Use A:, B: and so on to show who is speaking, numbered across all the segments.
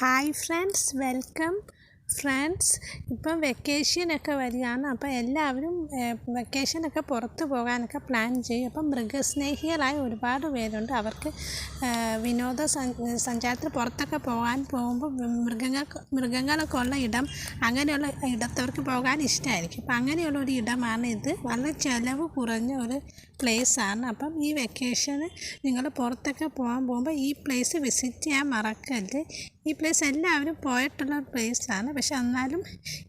A: hi friends welcome. Friends ഇപ്പം വെക്കേഷനൊക്കെ വരികയാണ്. അപ്പോൾ എല്ലാവരും വെക്കേഷനൊക്കെ പുറത്ത് പോകാനൊക്കെ പ്ലാൻ ചെയ്യും. അപ്പം മൃഗസ്നേഹികളായ ഒരുപാട് പേരുണ്ട്. അവർക്ക് വിനോദ സഞ്ചാരത്തിൽ പുറത്തൊക്കെ പോകാൻ പോകുമ്പോൾ മൃഗങ്ങൾക്ക് മൃഗങ്ങളൊക്കെ ഉള്ള ഇടം അങ്ങനെയുള്ള ഇടത്തവർക്ക് പോകാൻ ഇഷ്ടമായിരിക്കും. അപ്പം അങ്ങനെയുള്ള ഒരു ഇടമാണ് ഇത്. വളരെ ചിലവ് കുറഞ്ഞ ഒരു പ്ലേസാണ് അപ്പം ഈ വെക്കേഷന് നിങ്ങൾ പുറത്തൊക്കെ പോകാൻ പോകുമ്പോൾ ഈ പ്ലേസ് വിസിറ്റ് ചെയ്യാൻ മറക്കരുത്. ഈ പ്ലേസ് എല്ലാവരും പോയിട്ടുള്ള പ്ലേസാണ് പക്ഷെ എന്നാലും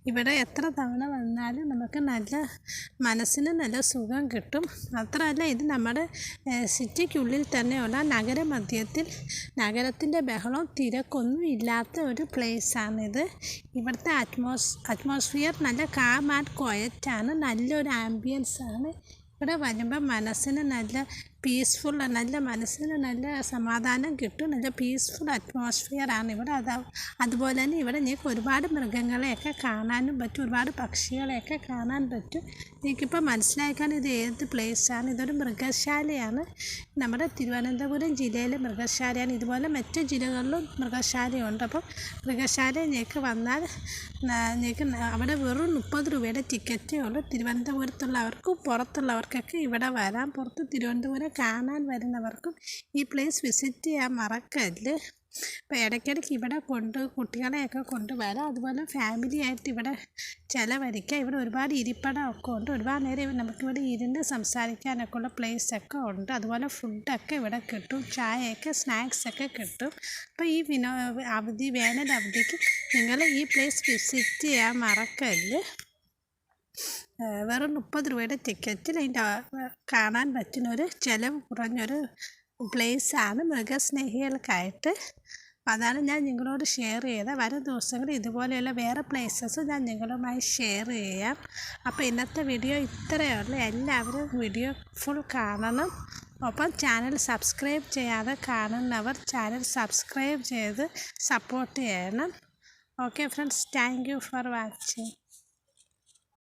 A: ഇവിടെ എത്ര തവണ വന്നാലും നമുക്ക് നല്ല മനസ്സിന് നല്ല സുഖം കിട്ടും. മാത്രമല്ല ഇത് നമ്മുടെ സിറ്റിക്കുള്ളിൽ തന്നെയുള്ള നഗരമധ്യത്തിൽ നഗരത്തിന്റെ ബഹളവും തിരക്കൊന്നും ഇല്ലാത്ത ഒരു പ്ലേസാണിത്. ഇവിടുത്തെ അറ്റ്മോസ് അറ്റ്മോസ്ഫിയർ നല്ല കാം ആൻഡ് ക്വയറ്റാണ് നല്ലൊരു ആംബിയൻസാണ്. ഇവിടെ വരുമ്പോൾ മനസ്സിന് നല്ല പീസ്ഫുൾ നല്ല മനസ്സിന് നല്ല സമാധാനം കിട്ടും നല്ല പീസ്ഫുൾ ആണ്. ഇവിടെ അതാ അതുപോലെ തന്നെ ഇവിടെ നിങ്ങൾക്ക് ഒരുപാട് മൃഗങ്ങളെയൊക്കെ കാണാനും പറ്റും ഒരുപാട് പക്ഷികളെയൊക്കെ കാണാൻ പറ്റും. നിങ്ങൾക്കിപ്പോൾ മനസ്സിലാക്കാൻ ഇത് ഏത് പ്ലേസാണ് ഇതൊരു മൃഗശാലയാണ്. നമ്മുടെ തിരുവനന്തപുരം ജില്ലയിലെ മൃഗശാലയാണ്. ഇതുപോലെ മറ്റ് ജില്ലകളിലും മൃഗശാലയുണ്ട്. അപ്പം മൃഗശാല ഞങ്ങൾക്ക് വന്നാൽ ഞങ്ങൾക്ക് അവിടെ വെറും മുപ്പത് രൂപയുടെ ടിക്കറ്റേ ഉള്ളൂ. തിരുവനന്തപുരത്തുള്ളവർക്കും പുറത്തുള്ളവർക്കൊക്കെ ഇവിടെ വരാം. പുറത്ത് തിരുവനന്തപുരം കാണാൻ വരുന്നവർക്കും ഈ പ്ലേസ് വിസിറ്റ് ചെയ്യാൻ മറക്കല്ല് അപ്പോൾ ഇടയ്ക്കിടയ്ക്ക് ഇവിടെ കൊണ്ട് കുട്ടികളെയൊക്കെ കൊണ്ടുവരാം. അതുപോലെ ഫാമിലി ആയിട്ട് ഇവിടെ ചിലവഴിക്കുക ഇവിടെ ഒരുപാട് ഇരിപ്പിടമൊക്കെ ഉണ്ട്. ഒരുപാട് നേരം നമുക്കിവിടെ ഇരുന്ന് സംസാരിക്കാനൊക്കെ ഉള്ള പ്ലേസൊക്കെ ഉണ്ട്. അതുപോലെ ഫുഡൊക്കെ ഇവിടെ കിട്ടും. ചായയൊക്കെ സ്നാക്സൊക്കെ കിട്ടും. അപ്പോൾ ഈ വിനോ അവധി വേനൽ അവധിക്ക് നിങ്ങൾ ഈ പ്ലേസ് വിസിറ്റ് ചെയ്യാൻ മറക്കല്ല് വെറും മുപ്പത് രൂപയുടെ ടിക്കറ്റിൽ അതിന്റെ കാണാൻ പറ്റുന്നൊരു ചിലവ് കുറഞ്ഞൊരു പ്ലേസാണ് മൃഗസ്നേഹികൾക്കായിട്ട്. അതാണ് ഞാൻ നിങ്ങളോട് ഷെയർ ചെയ്ത വരും ദിവസങ്ങളിൽ ഇതുപോലെയുള്ള വേറെ പ്ലേസസ് ഞാൻ നിങ്ങളുമായി ഷെയർ ചെയ്യാം. അപ്പോൾ ഇന്നത്തെ വീഡിയോ ഇത്രയേ ഉള്ളൂ. എല്ലാവരും വീഡിയോ ഫുൾ കാണണം. ഒപ്പം ചാനൽ സബ്സ്ക്രൈബ് ചെയ്യാതെ കാണുന്നവർ ചാനൽ സബ്സ്ക്രൈബ് ചെയ്ത് സപ്പോർട്ട് ചെയ്യണം. Okay friends thank you for watching